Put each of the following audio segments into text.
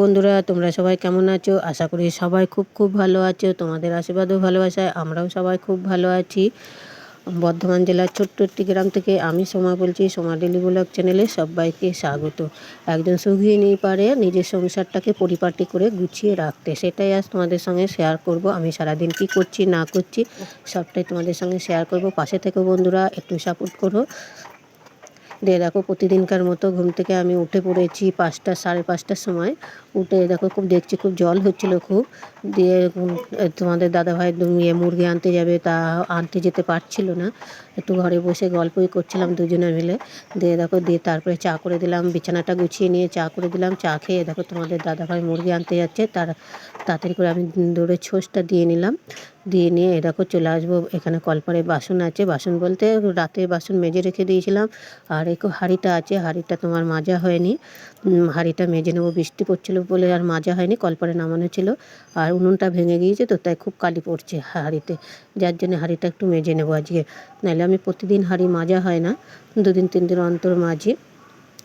বন্ধুরা, তোমরা সবাই কেমন আছো? আশা করি সবাই খুব খুব ভালো আছো। তোমাদের আশীর্বাদও ভালোবাসায় আমরাও সবাই খুব ভালো আছি। বর্ধমান জেলার ছোট্ট একটি গ্রাম থেকে আমি সোমা বলছি, সোমা ডেলি ব্লগ চ্যানেলে সবাইকে স্বাগত। একজন সুখী সুগৃহিণী পারে নিজের সংসারটাকে পরিপাটি করে গুছিয়ে রাখতে। সেটাই আজ তোমাদের সঙ্গে শেয়ার করব। আমি সারাদিন কি করছি, না করছি, সবটাই তোমাদের সঙ্গে শেয়ার করব। পাশে থেকে বন্ধুরা, একটু সাপোর্ট করো। দিয়ে দেখো প্রতিদিনকার মতো ঘুম থেকে আমি উঠে পড়েছি পাঁচটা, সাড়ে পাঁচটার সময়। উঠে দেখো খুব দেখছি খুব জল হচ্ছিল খুব। দিয়ে তোমাদের দাদাভাই ইয়ে মুরগি আনতে যাবে তা আনতে যেতে পারছিল না। একটু ঘরে বসে গল্পই করছিলাম দুজনে মিলে। দিয়ে দেখো দিয়ে তারপরে চা করে দিলাম, বিছানাটা গুছিয়ে নিয়ে চা করে দিলাম। চা খেয়ে দেখো তোমাদের দাদাভাই মুরগি আনতে যাচ্ছে। তার তাড়াতাড়ি করে আমি দৌড়ে ছোসটা দিয়ে নিলাম। দিয়ে নিয়ে এ দেখো চলে আসব। এখানে কলপারে বাসন আছে। বাসন বলতে রাতে বাসন মেজে রেখে দিয়েছিলাম। আর একটু হাঁড়িটা আছে। হাঁড়িটা তোমার মাজা হয়নি। হাঁড়িটা মেজে নেব। বৃষ্টি পড়ছিলো বলে আর মাজা হয়নি। কলপারে নামানো ছিল। আর উনুনটা ভেঙে গিয়েছে তো, তাই খুব কালি পড়ছে হাঁড়িতে। যার জন্য হাঁড়িটা একটু মেজে নেব আজকে। নাহলে আমি প্রতিদিন হাঁড়ি মাজা হয় না। দুদিন, তিন দিন অন্তর মাজি।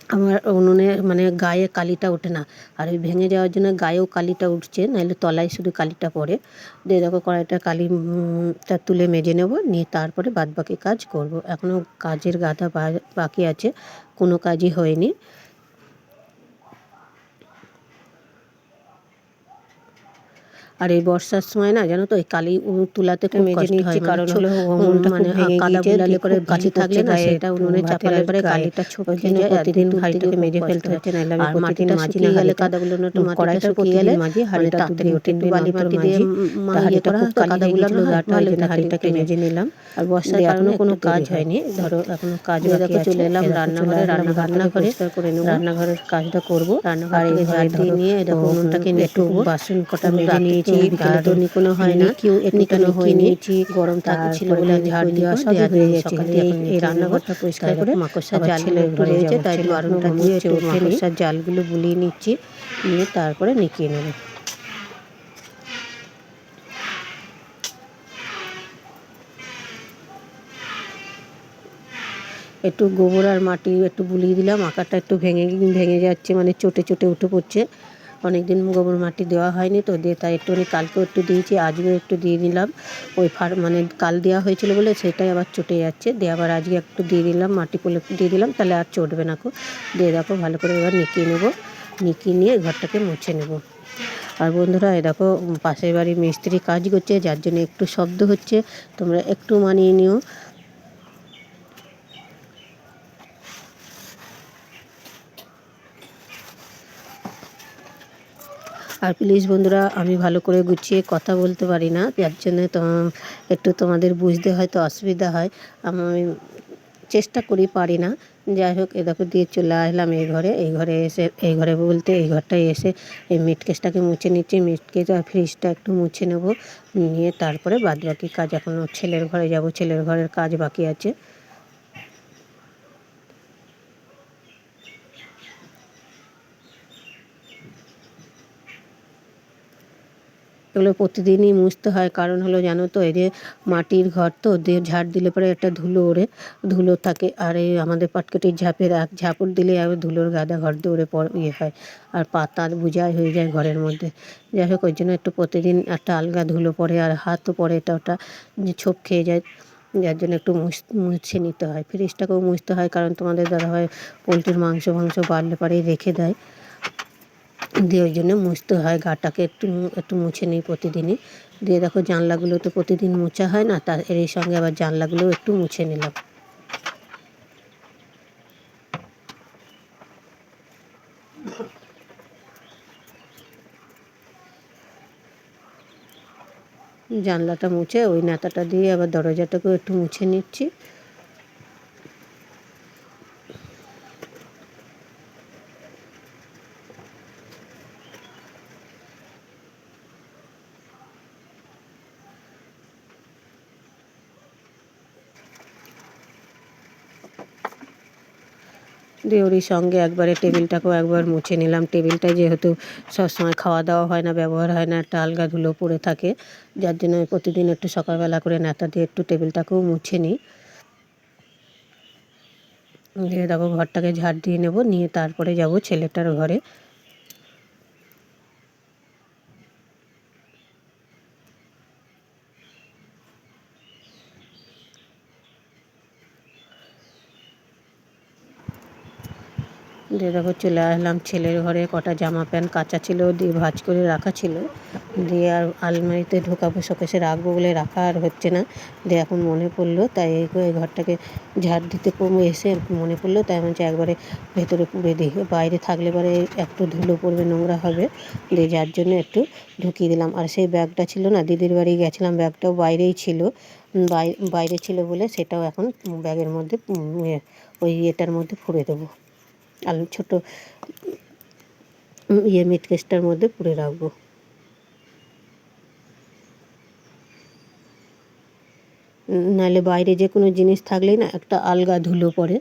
আমার উনুনে মানে গায়ে কালিটা ওঠে না। আর ওই ভেঙে যাওয়ার জন্য গায়েও কালিটা উঠছে, নাহলে তলায় শুধু কালিটা পড়ে। দিয়ে দেখো কড়াইটা কালিটা তুলে মেজে নেব, নিয়ে তারপরে বাদবাকি কাজ করব। এখনও কাজের গাদা বাকি আছে, কোনো কাজই হয়নি। আর এই বর্ষার সময় না জানো তো এই কালি তুলাতে খুব মেজে নিচ্ছি মানে কারণ হলো মানে কাদা বুলালে করে কাছি থাকলে না সেটা উনুনে চাপালে পরে কালিটা ছপকে যায় প্রতিদিন হাঁড়িটাকে মেজে ফেলতে হচ্ছে নাহলে আমি প্রতিদিন মাঝি না গেলে কাদাগুলো কড়াইটা গেলে মাঝি হাঁড়িটা তাড়াতাড়ি ওঠে একটু বালি মাটি দিয়ে হাঁড়ি হাঁড়িটাকে মেজে নিলাম। আর বর্ষার কারণে কোনো কাজ হয়নি ধরো এখনও কাজ বাকি চলে এলাম রান্নাঘরে রান্না রান্নাঘরে করে নেব রান্নাঘরের কাজটা করব রান্নাঘরে ঝাড় দিয়ে নিয়ে দেখো উনুনটাকে একটু বাসন কটা মেজে নিয়েছি বিকেলে তো নিকোনো হয় না কেউ নিকোনো গরম থাকে ছিল বলে ঝাড় দেওয়া সব হয়ে গেছে এই রান্নাঘরটা পরিষ্কার করে মাকড়সা একটু রয়েছে তাই বারণটা দিয়ে একটু মাকড়সার জালগুলো বুলিয়ে নিচ্ছি নিয়ে তারপরে নিকিয়ে নেব। একটু গোবর আর মাটি একটু বুলিয়ে দিলাম আকারটা একটু ভেঙে ভেঙে যাচ্ছে মানে চটে চটে উঠে পড়ছে। অনেক দিন গোবর মাটি দেওয়া হয়নি তো দিয়ে তাই একটুখানি কালকেও একটু দিয়েছি, আজকেও একটু দিয়ে নিলাম। ওই ফার মানে কাল দেওয়া হয়েছিল বলে সেটাই আবার চটে যাচ্ছে। দিয়ে আবার আজকে একটু দিয়ে দিলাম মাটি পোলে, দিয়ে দিলাম, তাহলে আর চটবে না কো। দিয়ে দেখো ভালো করে এবার নিকিয়ে নেব, নিকিয়ে নিয়ে ঘরটাকে মুছে নেব। আর বন্ধুরা এ দেখো পাশের বাড়ি মিস্ত্রি কাজ করছে, যার জন্য একটু শব্দ হচ্ছে, তোমরা একটু মানিয়ে নিও। আর প্লিজ বন্ধুরা, আমি ভালো করে গুছিয়ে কথা বলতে পারি না। যার জন্য একটু তোমাদের বুঝতে হয়তো অসুবিধা হয়। আমি চেষ্টা করি পারি না। যাই হোক, এ দেখো, দিয়ে চলে আসলাম এই ঘরে। এই ঘরে এসে, এই ঘরে বলতে এই ঘরটায় এসে এই মিট কেসটাকে মুছে নিচ্ছি। মিট কেস আর ফ্রিজটা একটু মুছে নেব। নিয়ে তারপরে বাদ বাকি কাজ এখনও ছেলের ঘরে যাব। ছেলের ঘরের কাজ বাকি আছে। এগুলো প্রতিদিনই মুছতে হয়। কারণ হলো জানো তো, এই যে মাটির ঘর তো ঝাড় দিলে পরে একটা ধুলো ওড়ে, ধুলো থাকে। আর এই আমাদের পাটকেটির ঝাঁপের এক ঝাপড় দিলে আবার ধুলোর গাদা ঘর দৌড়ে পর ইয়ে হয়। আর পাতা বুঝাই হয়ে যায় ঘরের মধ্যে। যাই হোক, ওই জন্য একটু প্রতিদিন একটা আলগা ধুলো পড়ে আর হাতও পড়ে এটা ওটা ছোপ খেয়ে যায়। যার জন্য একটু মুছে নিতে হয়। ফ্রিজটাকেও মুছতে হয়, কারণ তোমাদের দাদা হয় পোলট্রির মাংস মাংস বাড়লে পরেই রেখে দেয়। দিয়ে ওই জন্য মুছতে হয়, গাটাকে একটু একটু মুছে নিই প্রতিদিনই। দিয়ে দেখো জানলাগুলো তো প্রতিদিন মোছা হয় না তার এর সঙ্গে আবার জানলাগুলো একটু মুছে নিলাম। জানলাটা মুছে ওই নেতাটা দিয়ে আবার দরজাটাকেও একটু মুছে নিচ্ছি। ওরই সঙ্গে একবারে টেবিলটাকেও একবার মুছে নিলাম। টেবিলটা যেহেতু সবসময় খাওয়া দাওয়া হয় না, ব্যবহার হয় না, একটা আলগা ধুলো পড়ে থাকে, যার জন্য প্রতিদিন একটু সকালবেলা করে নেতা দিয়ে একটু টেবিলটাকেও মুছে নিই। দিয়ে দেখো, ঘরটাকে ঝাড় দিয়ে নেব, নিয়ে তারপরে যাব ছেলেটার ঘরে। দিয়ে দেখো চলে আসলাম ছেলের ঘরে, কটা জামা প্যান্ট কাঁচা ছিল, দিয়ে ভাঁজ করে রাখা ছিল। দিয়ে আর আলমারিতে ঢোকাবো, শোকেসে রাখব বলে রাখা আর হচ্ছে না। দিয়ে এখন মনে পড়ল, তাই এই ঘরটাকে ঝাড় দিতে কমে এসে মনে পড়ল, তাই আমি একবারে ভেতরে পুড়ে দিই। বাইরে থাকলে পরে একটু ধুলো পড়বে, নোংরা হবে। দিয়ে যার জন্য একটু ঢুকিয়ে দিলাম। আর সেই ব্যাগটা ছিল না, দিদির বাড়ি গেছিলাম, ব্যাগটাও বাইরেই ছিল। বাই বাইরে ছিল বলে সেটাও এখন ব্যাগের মধ্যে ওই ইয়েটার মধ্যে পুড়ে দেবো। আলু ছোটো ইয়ে মিট কেসটার মধ্যে পুড়ে রাখব। নাহলে বাইরে যে কোনো জিনিস থাকলেই না একটা আলগা ধুলো পড়ে।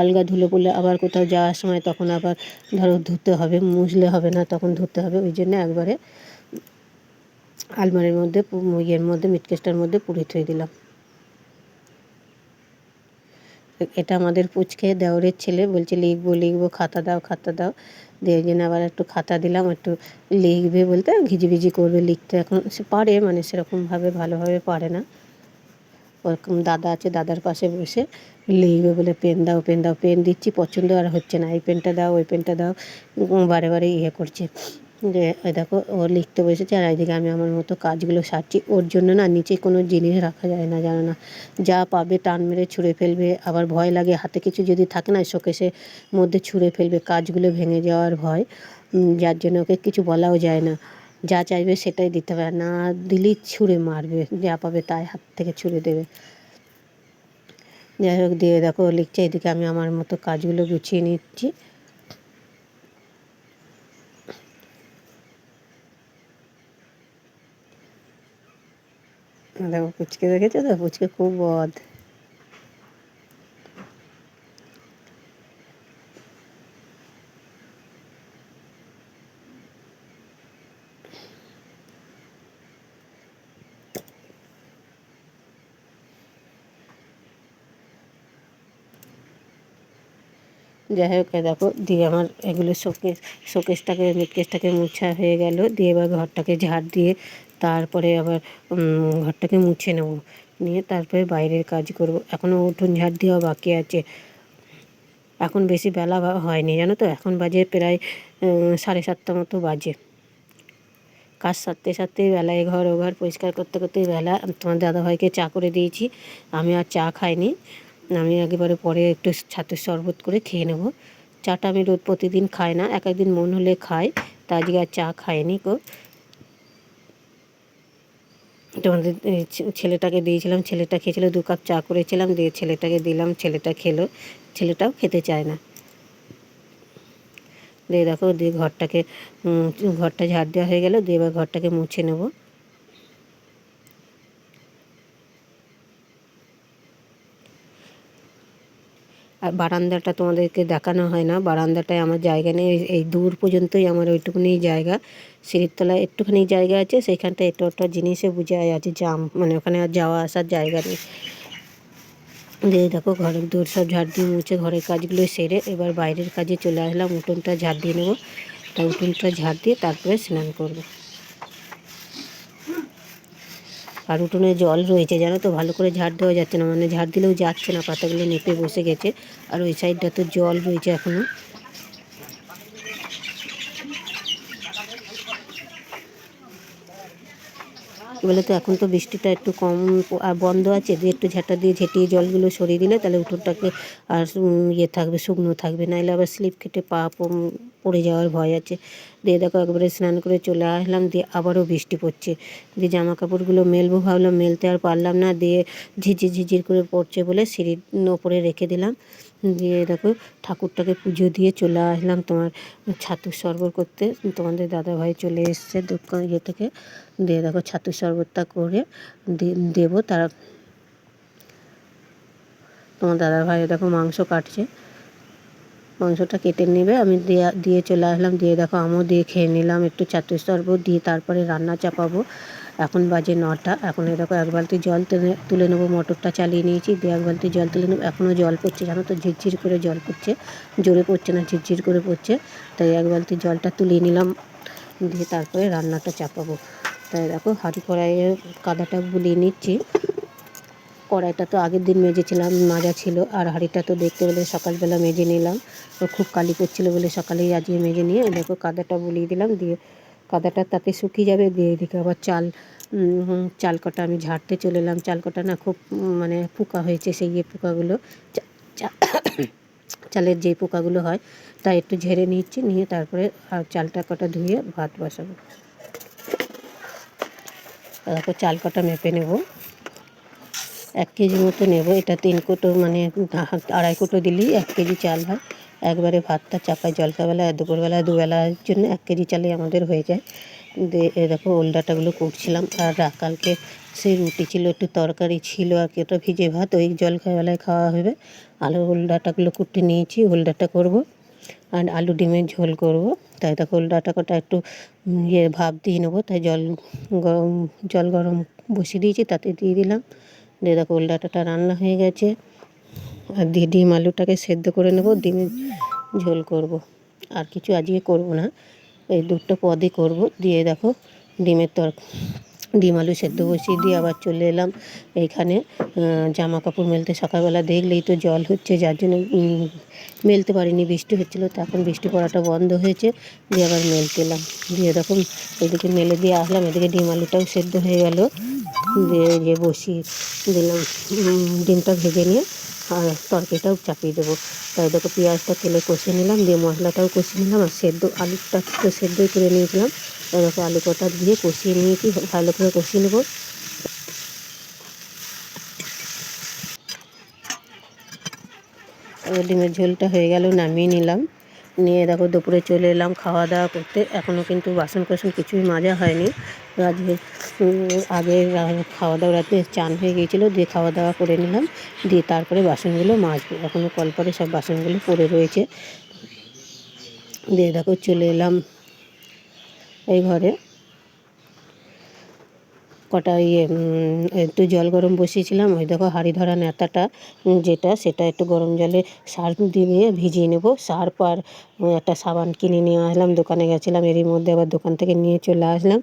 আলগা ধুলো পড়লে আবার কোথাও যাওয়ার সময় তখন আবার ধরো ধুতে হবে, মুছলে হবে না তখন ধুতে হবে। ওই জন্য একবারে আলমারির মধ্যে ইয়ের মধ্যে মিটকেসটার মধ্যে পুড়ে থুয়ে দিলাম। এটা আমাদের পুচকে, দেওরের ছেলে, বলছে লিখব লিখব, খাতা দাও খাতা দাও। দিয়ে জন্য আবার একটু খাতা দিলাম, একটু লিখবে বলতে ঘিজিবিজি করবে লিখতে। এখন সে পারে মানে সেরকমভাবে, ভালোভাবে পারে না। ওরকম দাদা আছে, দাদার পাশে বসে লিখবে বলে, পেন দাও পেন দাও, পেন দিচ্ছি, পছন্দ আর হচ্ছে না। এই পেনটা দাও, ওই পেনটা দাও। বারে বারে ইয়ে করছে। যে দেখো, ও লিখতে বসেছে আর এইদিকে আমি আমার মতো কাজগুলো সারছি। ওর জন্য না নিচে কোনো জিনিস রাখা যায় না, জানো না। যা পাবে টান মেরে ছুঁড়ে ফেলবে। আবার ভয় লাগে, হাতে কিছু যদি থাকে না শোকেসের মধ্যে ছুঁড়ে ফেলবে। কাজগুলো ভেঙে যাওয়ার ভয়। যার জন্য ওকে কিছু বলাও যায় না। যা চাইবে সেটাই দিতে হবে না দিলেই ছুঁড়ে মারবে। যা পাবে তাই হাত থেকে ছুঁড়ে দেবে। যাই হোক, দিয়ে দেখো, লিখছে। এদিকে আমি আমার মতো কাজগুলো গুছিয়ে নিচ্ছি। দেখো পুচকে দেখেছ তো? পুচকে খুব বদ যাই হোক দেখো, দিয়ে আমার এগুলো শোকেস শোকেসটাকে মিটকেসটাকে মুছা হয়ে গেল। দিয়ে এবার ঘরটাকে ঝাড় দিয়ে তারপরে আবার ঘরটাকে মুছে নেব। নিয়ে তারপরে বাইরের কাজ করব। এখনও উঠোন ঝাড় দেওয়া বাকি আছে। এখন বেশি বেলা হয়নি, জানো তো? এখন বাজে প্রায় সাড়ে সাতটা মতো বাজে। কাজ সারতে সারতে বেলায় ঘর ও ঘর পরিষ্কার করতে করতে বেলা, তোমার দাদাভাইকে চা করে দিয়েছি। আমি আর চা খাইনি। আমি একেবারে পরে একটু ছাতুর শরবত করে খেয়ে নেব। চাটা আমি রোজ প্রতিদিন খাই না, এক একদিন মন হলে খাই তা আজকে আর চা খাইনি কো তোমাদের ছেলেটাকে দিয়েছিলাম, ছেলেটা খেয়েছিল, দু কাপ চা করেছিলাম, দিয়ে ছেলেটাকে দিলাম, ছেলেটা খেলো, ছেলেটাও খেতে চায় না। দিয়ে দেখো, দিয়ে ঘরটাকে ঘরটা ঝাড় দেওয়া হয়ে গেল, দিয়ে এবার ঘরটাকে মুছে নেব। আর বারান্দাটা তোমাদেরকে দেখানো হয় না। বারান্দাটায় আমার জায়গা নেই, এই- দূর পর্যন্তই আমার ওইটুকুনি জায়গা। সিঁড়ির একটুখানি জায়গা আছে সেইখানটা এটা ওটা জিনিসে বুঝায় আছে জাম মানে ওখানে আর যাওয়া আসার জায়গা নেই। দিয়ে দেখো ঘরের দূর সব ঝাড় দিয়ে মুছে ঘরের কাজগুলো সেরে এবার বাইরের কাজে চলে আসলাম, উঠোনটা ঝাড় দিয়ে নেব। তা উঠোনটা ঝাড় দিয়ে তারপরে স্নান করব। আর উঠোনে জল রয়েছে, জানো তো? ভালো করে ঝাড় দেওয়া যাচ্ছে না মানে ঝাড় দিলেও যাচ্ছে না, পাতাগুলো নেপে বসে গেছে। আর ওই সাইডটা তো জল রয়েছে এখনও। বলে তো এখন তো বৃষ্টিটা একটু কম বন্ধ আছে দিয়ে একটু ঝাঁটা দিয়ে ঝেঁটিয়ে জলগুলো সরিয়ে দিলে তাহলে উঠোনটাকে আর ইয়ে থাকবে, শুকনো থাকবে নাহলে আবার স্লিপ কেটে পা পড়ে যাওয়ার ভয় আছে। দিয়ে দেখো একবারে স্নান করে চলে আসলাম, দিয়ে আবারও বৃষ্টি পড়ছে। দিয়ে জামা কাপড়গুলো মেলবো ভাবলাম, মেলতে আর পারলাম না, দিয়ে ঝিঝির ঝিঝির করে পড়ছে বলে সিঁড়ির ওপরে রেখে দিলাম। দিয়ে দেখো ঠাকুরটাকে পুজো দিয়ে চলে আসলাম তোমার ছাতুর শরবত করতে। তোমাদের দাদাভাই চলে এসছে দোকান ইয়ে থেকে। দিয়ে দেখো ছাতুর শরবতটা করে দেবো তারা। তোমার দাদাভাই দেখো মাংস কাটছে। মাংসটা কেটে নেবে, আমি দিয়ে দিয়ে চলে আসলাম, দিয়ে দেখো আমিও দিয়ে খেয়ে নিলাম, একটু ছাতুর শরবত দিয়ে তারপরে রান্না চাপাবো। এখন বাজে নটা, এখন এই দেখো এক বালতি জল তুলে তুলে নেব, মোটরটা চালিয়ে নিয়েছি, দিয়ে এক বালতি জল তুলে নেব, এখনও জল পড়ছে, জানো তো ঝিরঝির করে জল পড়ছে, জোরে পড়ছে না, ঝিরঝির করে পড়ছে, তাই এক বালতি জলটা তুলে নিলাম, দিয়ে তারপরে রান্নাটা চাপাবো। তাই দেখো হাঁড়ি কড়াইয়ে কাদাটা বুলিয়ে নিচ্ছি কড়াইটা তো আগের দিন মেজেছিলাম, মাজা ছিল, আর হাঁড়িটা তো দেখতে পেলে সকালবেলা মেজে নিলাম খুব কালি পড়ছিলো বলে সকালেই আজকে মেজে নিয়ে দেখো কাদাটা বুলিয়ে দিলাম, দিয়ে কাদাটা তাতে শুকিয়ে যাবে, দিয়ে এদিকে আবার চাল চাল কটা আমি ঝাড়তে চলে এলাম, চাল কটা না খুব মানে পোকা হয়েছে সেই ইয়ে পোকাগুলো চালের যে পোকাগুলো হয় তা একটু ঝেড়ে নিচ্ছি, নিয়ে তারপরে আর চালটা কটা ধুয়ে ভাত বসাবো। তারপর চাল কটা মেপে নেব। এক কেজি মতো নেব। এটা তিন কোটো মানে আড়াই কোটো দিলেই এক কেজি চাল হয়। একবারে ভাতটা চাপায় জলখাবেলা আর দুপুরবেলা দুবেলার জন্য এক কেজি চালে আমাদের হয়ে যায়। দিয়ে দেখো ওল ডাঁটাগুলো কুটছিলাম। আর রা- কালকে সেই রুটি ছিল, একটু তরকারি ছিল, আর কি, ওটা ভিজে ভাত, ওই জলখাবেলায় খাওয়া হবে। আলু ওল ডাঁটাগুলো কুটে নিয়েছি ওল ডাঁটা করব। আর আলু ডিমের ঝোল করব। তাই দেখো ওল ডাঁটা কটা একটু ইয়ে ভাপ দিয়ে নেব। তাই জল গরম জল গরম বসিয়ে দিয়েছি, তাতে দিয়ে দিলাম। দিয়ে ওল ডাঁটাটা রান্না হয়ে গেছে। আর দিয়ে ডিম আলুটাকে সেদ্ধ করে নেব ডিমের ঝোল করব। আর কিছু আজকে করব না, এই দুটো পদই করব। দিয়ে দেখো ডিমের তর, ডিম আলু সেদ্ধ বসিয়ে দিয়ে আবার চলে এলাম এইখানে। জামা কাপড় মেলতে সকালবেলা দেখলেই তো জল হচ্ছে, যার জন্য মেলতে পারিনি, বৃষ্টি হচ্ছিল, তো এখন বৃষ্টি পড়াটা বন্ধ হয়েছে, দিয়ে আবার মেলতে এলাম। দিয়ে এরকম এদিকে মেলে দিয়ে আসলাম, এদিকে ডিম আলুটাও সেদ্ধ হয়ে গেল। দিয়ে যে বসিয়ে দিলাম ডিমটা ভেজে নিয়ে আর তরকারিটাও চাপিয়ে দেবো। তাই দেখো পেঁয়াজটা তেলে কষে নিলাম, দিয়ে মশলাটাও কষিয়ে নিলাম আর সেদ্ধ, আলুটা তো সেদ্ধই করে নিয়েছিলাম। তাই দেখো আলু কটা দিয়ে কষিয়ে নিয়েছি, ভালো করে কষিয়ে নেব। ডিমের ঝোলটা হয়ে গেল, নামিয়ে নিলাম। নিয়ে দেখো দুপুরে চলে এলাম, খাওয়া দাওয়া করতে। এখনও কিন্তু বাসন কোসন কিছুই মাজা হয়নি। আজকে আগে খাওয়া দাওয়া রাতে চান হয়ে গিয়েছিল, দিয়ে খাওয়া দাওয়া করে নিলাম। দিয়ে তারপরে বাসনগুলো মাজবো। এখনও কল পরে সব বাসনগুলো পড়ে রয়েছে। দিয়ে দেখো চলে এলাম এই ঘরে। কটা ইয়ে একটু জল গরম বসিয়েছিলাম। ওই দেখো হাড়ি ধরা নেতাটা যেটা, সেটা একটু গরম জলে সার্ফ দিয়ে ভিজিয়ে নেব। সার্ফ আর একটা সাবান কিনে নিয়ে আসলাম, দোকানে গেছিলাম, এরই মধ্যে আবার দোকান থেকে নিয়ে চলে আসলাম।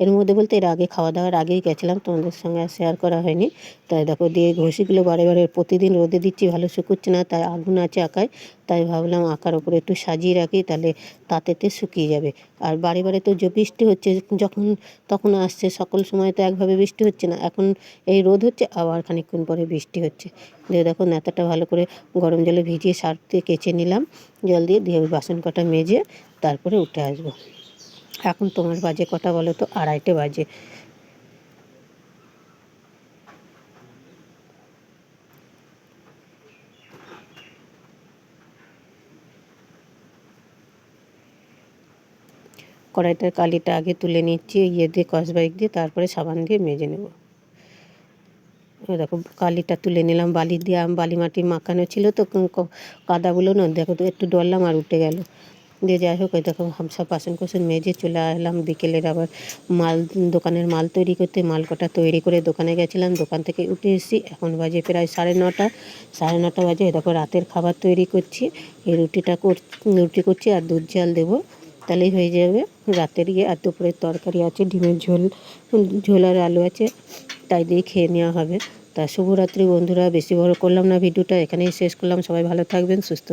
এর মধ্যে বলতে এর আগে খাওয়া দাওয়ার আগেই গেছিলাম, তোমাদের সঙ্গে আর শেয়ার করা হয়নি। তাই দেখো, দিয়ে ঘষিগুলো বারে বারে প্রতিদিন রোদে দিচ্ছি, ভালো শুকোচ্ছে না, তাই আগুন আছে আঁকায়। তাই ভাবলাম আঁকার ওপরে একটু সাজিয়ে রাখি, তাহলে তাতেতে শুকিয়ে যাবে। আর বারে বারে তো যে বৃষ্টি হচ্ছে, যখন, তখন আসছে, সকল সময় তো একভাবে বৃষ্টি হচ্ছে না। এখন এই রোদ হচ্ছে, আবার খানিকক্ষণ পরে বৃষ্টি হচ্ছে। দিয়ে দেখো, নেতাটা ভালো করে গরম জলে ভিজিয়ে সার দিয়ে কেচে নিলাম। জল দিয়ে দিয়ে ওই বাসন কটা মেজে তারপরে উঠে আসব। এখন তোমার বাজে কথা বলো তো আড়াইটে বাজে। কড়াইটার কালিটা আগে তুলে নিচ্ছি ইয়ে দিয়ে কসবাইক দিয়ে, তারপরে সাবান দিয়ে মেজে নেব। দেখো, কালিটা তুলে নিলাম, বালি দিয়ে, বালি মাটি মাখানো ছিল তো কাদাগুলো না, দেখো তো, একটু ডরলাম আর উঠে গেল। দিয়ে যাই হোক দেখো সব বাসন কোসন মেজে চলে এলাম। বিকেলের আবার মাল, দোকানের মাল তৈরি করতে, মাল কটা তৈরি করে দোকানে গেছিলাম। দোকান থেকে উঠে এসেছি, এখন বাজে প্রায় সাড়ে নটা। সাড়ে নটা বাজে দেখো রাতের খাবার তৈরি করছি। এই রুটিটা কর রুটি করছি আর দুধ জাল দেবো। তাহলেই হয়ে যাবে। রাতের ইয়ে আর দুপুরের তরকারি আছে, ডিমের ঝোল ঝোল আর আলু আছে, তাই দিয়ে খেয়ে নেওয়া হবে। তা শুভরাত্রি বন্ধুরা, বেশি বড় করলাম না ভিডিওটা, এখানেই শেষ করলাম। সবাই ভালো থাকবেন, সুস্থ